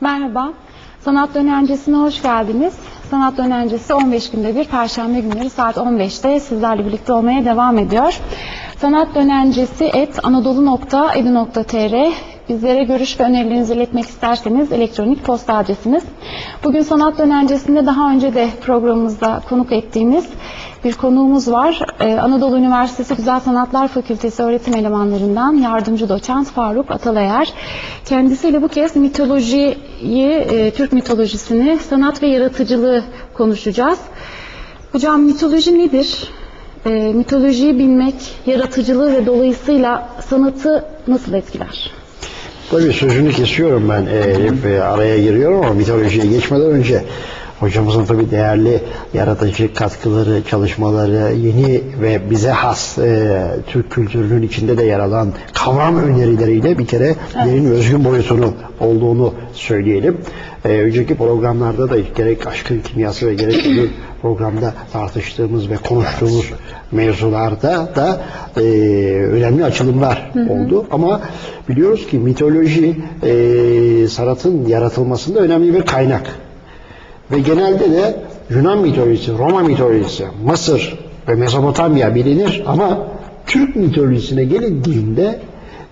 Merhaba, Sanat Dönencesi'ne hoş geldiniz. Sanat Dönencesi 15 günde bir Perşembe günleri saat 15'te sizlerle birlikte olmaya devam ediyor. Sanat Dönencesi et anadolu.edu.tr Bizlere görüş ve önerilerinizi iletmek isterseniz elektronik posta adresimiz. Bugün Sanat Dönencesi'nde daha önce de programımızda konuk ettiğimiz bir konuğumuz var. Ee, Anadolu Üniversitesi Güzel Sanatlar Fakültesi öğretim elemanlarından yardımcı doçent Faruk Atalayer. Kendisiyle bu kez mitolojiyi, e, Türk mitolojisini, sanat ve yaratıcılığı konuşacağız. Hocam mitoloji nedir? E, mitolojiyi bilmek, yaratıcılığı ve dolayısıyla sanatı nasıl etkiler? Tabii sözünü kesiyorum ben e, araya giriyorum ama mitolojiye geçmeden önce hocamızın tabii değerli yaratıcı katkıları, çalışmaları, yeni ve bize has e, Türk kültürünün içinde de yer alan kavram önerileriyle bir kere derin özgün boyutunu olduğunu söyleyelim. E, önceki programlarda da gerek aşkın kimyası ve gerek öbür programda tartıştığımız ve konuştuğumuz mevzularda da e, önemli açılımlar oldu. Ama biliyoruz ki mitoloji e, sanatın yaratılmasında önemli bir kaynak. Ve genelde de Yunan mitolojisi, Roma mitolojisi, Mısır ve Mezopotamya bilinir ama Türk mitolojisine gelindiğinde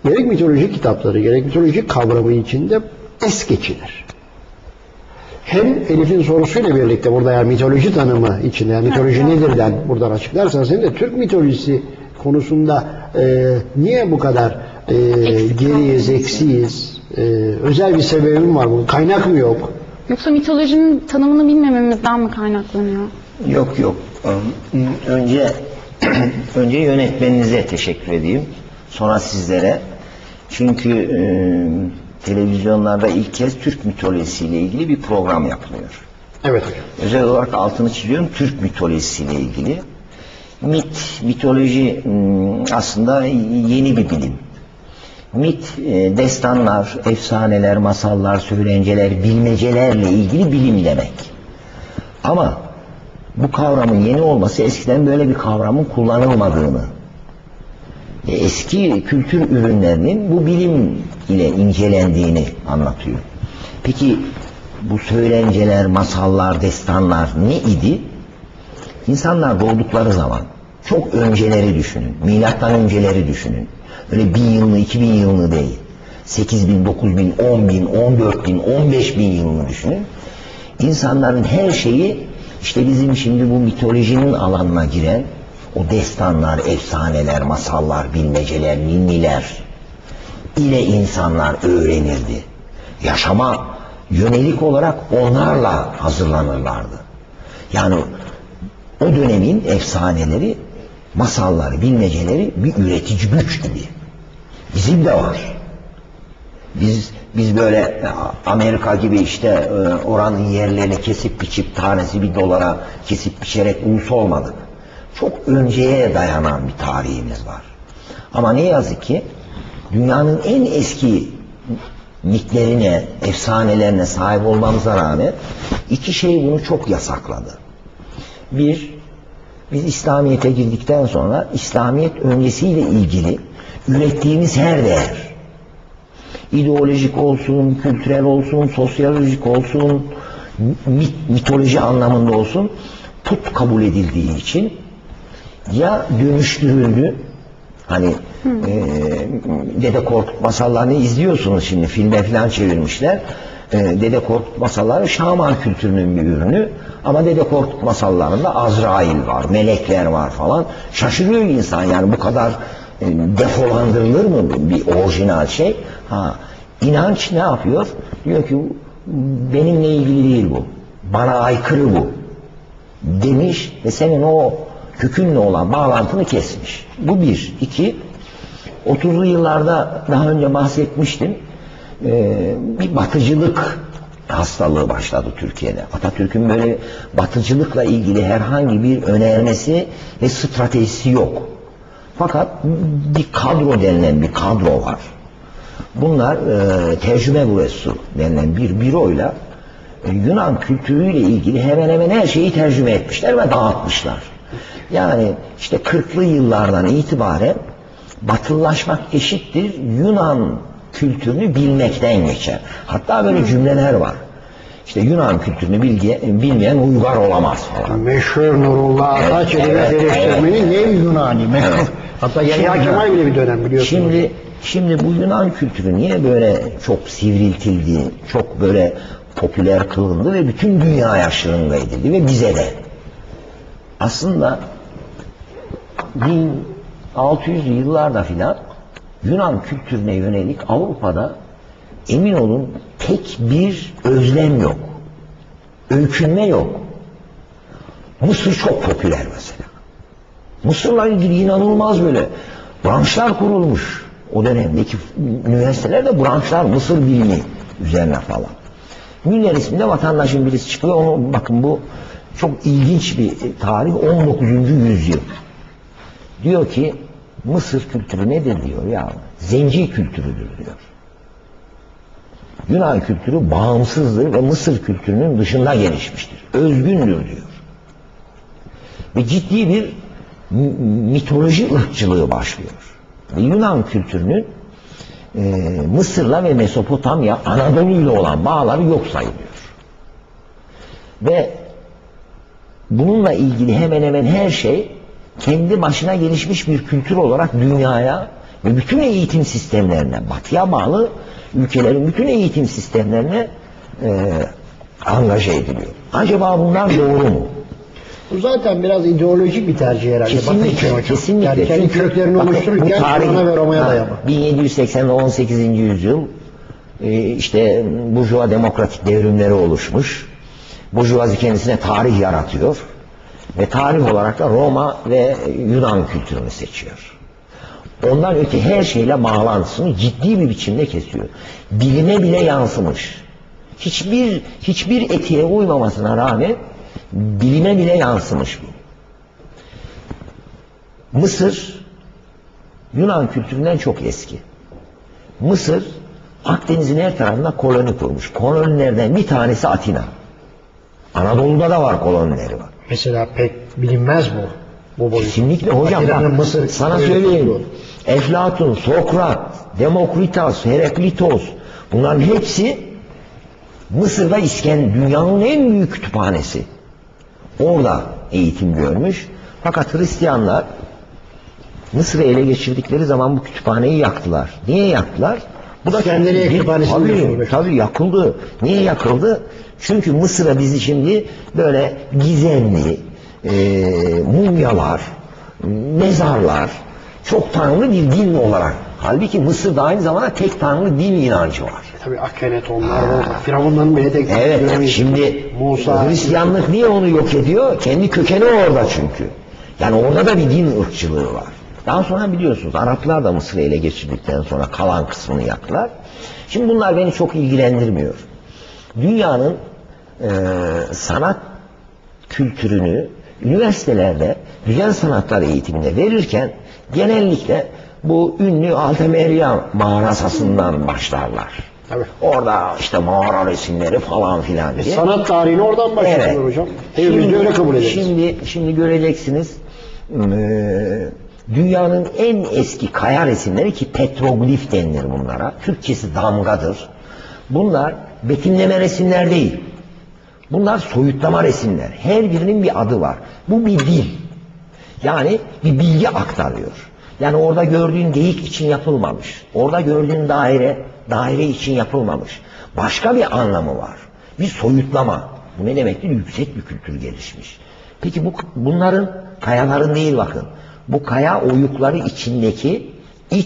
gerek mitoloji kitapları, gerek mitoloji kavramı içinde es geçilir. Hem Elif'in sorusuyla birlikte burada yani mitoloji tanımı içinde, yani mitoloji nedirden buradan açıklarsanız hem de Türk mitolojisi konusunda e, niye bu kadar e, geriyiz, eksiyiz, e, özel bir sebebim var bunun, kaynak mı yok? Yoksa mitolojinin tanımını bilmememizden mi kaynaklanıyor? Yok yok. Önce önce yönetmeninize teşekkür edeyim. Sonra sizlere. Çünkü e, televizyonlarda ilk kez Türk mitolojisiyle ilgili bir program yapılıyor. Evet hocam. Özel olarak altını çiziyorum Türk mitolojisiyle ilgili. Mit, mitoloji aslında yeni bir bilim. Mit, e, destanlar, efsaneler, masallar, söylenceler, bilmecelerle ilgili bilim demek. Ama bu kavramın yeni olması eskiden böyle bir kavramın kullanılmadığını, e, eski kültür ürünlerinin bu bilim ile incelendiğini anlatıyor. Peki bu söylenceler, masallar, destanlar ne idi? İnsanlar doğdukları zaman çok önceleri düşünün. Milattan önceleri düşünün. Öyle bin yılını, iki bin yılını değil. Sekiz bin, dokuz bin, on bin, on dört bin, on beş bin yılını düşünün. İnsanların her şeyi işte bizim şimdi bu mitolojinin alanına giren o destanlar, efsaneler, masallar, bilmeceler, ninniler ile insanlar öğrenirdi. Yaşama yönelik olarak onlarla hazırlanırlardı. Yani o dönemin efsaneleri, masalları, bilmeceleri bir üretici güç gibi. Bizim de var. Biz biz böyle e, Amerika gibi işte e, oranın yerlerini kesip biçip tanesi bir dolara kesip biçerek ulus olmadık. Çok önceye dayanan bir tarihimiz var. Ama ne yazık ki dünyanın en eski mitlerine, efsanelerine sahip olmamıza rağmen iki şey bunu çok yasakladı. Bir, biz İslamiyet'e girdikten sonra İslamiyet öncesiyle ilgili ürettiğimiz her değer, ideolojik olsun, kültürel olsun, sosyolojik olsun, mit, mitoloji anlamında olsun put kabul edildiği için ya dönüştürüldü hani e, Dede Korkut masallarını izliyorsunuz şimdi filme falan çevirmişler. E, Dede Korkut masalları Şaman kültürünün bir ürünü ama Dede Korkut masallarında Azrail var, melekler var falan. Şaşırıyor insan yani bu kadar e, defolandırılır mı bir orijinal şey? Ha, inanç ne yapıyor? Diyor ki benimle ilgili değil bu. Bana aykırı bu. Demiş ve senin o kökünle olan bağlantını kesmiş. Bu bir. iki 30'lu yıllarda daha önce bahsetmiştim. Ee, bir batıcılık hastalığı başladı Türkiye'de. Atatürk'ün böyle batıcılıkla ilgili herhangi bir önermesi ve stratejisi yok. Fakat bir kadro denilen bir kadro var. Bunlar e, tercüme bürosu denilen bir büroyla e, Yunan kültürüyle ilgili hemen hemen her şeyi tercüme etmişler ve dağıtmışlar. Yani işte 40'lı yıllardan itibaren batılılaşmak eşittir Yunan kültürünü bilmekten geçer. Hatta böyle cümleler var. İşte Yunan kültürünü bilge, bilmeyen uygar olamaz falan. Meşhur Nurullah Ataç Evet, edebiyat evet, eleştirmeni ne Yunani meşhur. Evet. Hatta Yahya Kemal bile bir dönem biliyorsunuz. Şimdi şimdi bu Yunan kültürü niye böyle çok sivriltildi, çok böyle popüler kılındı ve bütün dünyaya şırınga edildi ve bize de. Aslında 1600'lü yıllarda filan Yunan kültürüne yönelik Avrupa'da emin olun tek bir özlem yok. Öykünme yok. Mısır çok popüler mesela. Mısır'la ilgili inanılmaz böyle branşlar kurulmuş. O dönemdeki üniversitelerde branşlar Mısır bilimi üzerine falan. Müller isminde vatandaşın birisi çıkıyor. Onu, bakın bu çok ilginç bir tarih 19. yüzyıl. Diyor ki Mısır kültürü nedir diyor ya. Zenci kültürüdür diyor. Yunan kültürü bağımsızdır ve Mısır kültürünün dışında gelişmiştir. Özgündür diyor. Ve ciddi bir mitoloji ırkçılığı başlıyor. Ve Yunan kültürünün e, Mısır'la ve Mesopotamya, Anadolu'yla olan bağları yok sayılıyor. Ve bununla ilgili hemen hemen her şey kendi başına gelişmiş bir kültür olarak dünyaya ve bütün eğitim sistemlerine, batıya bağlı ülkelerin bütün eğitim sistemlerine e, angaje ediliyor. Acaba bunlar doğru mu? Bu zaten biraz ideolojik bir tercih herhalde. Kesinlikle, hocam. kesinlikle. Yani kendi Çünkü köklerini bakın, oluştururken tarih- ve Roma'ya ha, dayalı. 1780 ve 18. yüzyıl e, işte burjuva demokratik devrimleri oluşmuş. Burjuvazi kendisine tarih yaratıyor. Ve tarih olarak da Roma ve Yunan kültürünü seçiyor. Ondan öte her şeyle bağlantısını ciddi bir biçimde kesiyor. Bilime bile yansımış. Hiçbir hiçbir etiğe uymamasına rağmen bilime bile yansımış bu. Mısır Yunan kültüründen çok eski. Mısır Akdeniz'in her tarafında koloni kurmuş. Kolonilerden bir tanesi Atina. Anadolu'da da var kolonileri var. Mesela pek bilinmez bu. Bu boyut. Kesinlikle hocam bak Mısır sana söyleyeyim. Eflatun, Sokrat, Demokritos, Heraklitos bunların hepsi Mısır'da İskender dünyanın en büyük kütüphanesi. Orada eğitim görmüş. Fakat Hristiyanlar Mısır'ı ele geçirdikleri zaman bu kütüphaneyi yaktılar. Niye yaktılar? Bu da İskenderiye bir- kütüphanesi tabii, tabii yakıldı. Niye yakıldı? Çünkü Mısır'a bizi şimdi böyle gizemli e, mumyalar, mezarlar, çok tanrı bir din olarak. Halbuki Mısır'da aynı zamanda tek tanrı din inancı var. Tabii Akhenatonlar, o Firavunların bile tek Evet, göremeyiz. şimdi Musa, Hristiyanlık niye onu yok ediyor? Kendi kökeni orada çünkü. Yani orada da bir din ırkçılığı var. Daha sonra biliyorsunuz Araplar da Mısır'ı ele geçirdikten sonra kalan kısmını yaptılar. Şimdi bunlar beni çok ilgilendirmiyor. Dünyanın e, sanat kültürünü üniversitelerde güzel sanatlar eğitiminde verirken genellikle bu ünlü Altemeria mağarasasından başlarlar. Tabii. Orada işte mağara resimleri falan filan diye. Sanat tarihini oradan başlıyorlar hocam. Evimizde Şimdi- öyle kabul ederiz. Şimdi, şimdi göreceksiniz eee, dünyanın en eski kaya resimleri ki petroglif denilir bunlara. Türkçesi damgadır. Bunlar betimleme resimler değil. Bunlar soyutlama resimler. Her birinin bir adı var. Bu bir dil. Yani bir bilgi aktarıyor. Yani orada gördüğün geyik için yapılmamış. Orada gördüğün daire, daire için yapılmamış. Başka bir anlamı var. Bir soyutlama. Bu ne demektir? Yüksek bir kültür gelişmiş. Peki bu bunların kayaların değil bakın. Bu kaya oyukları içindeki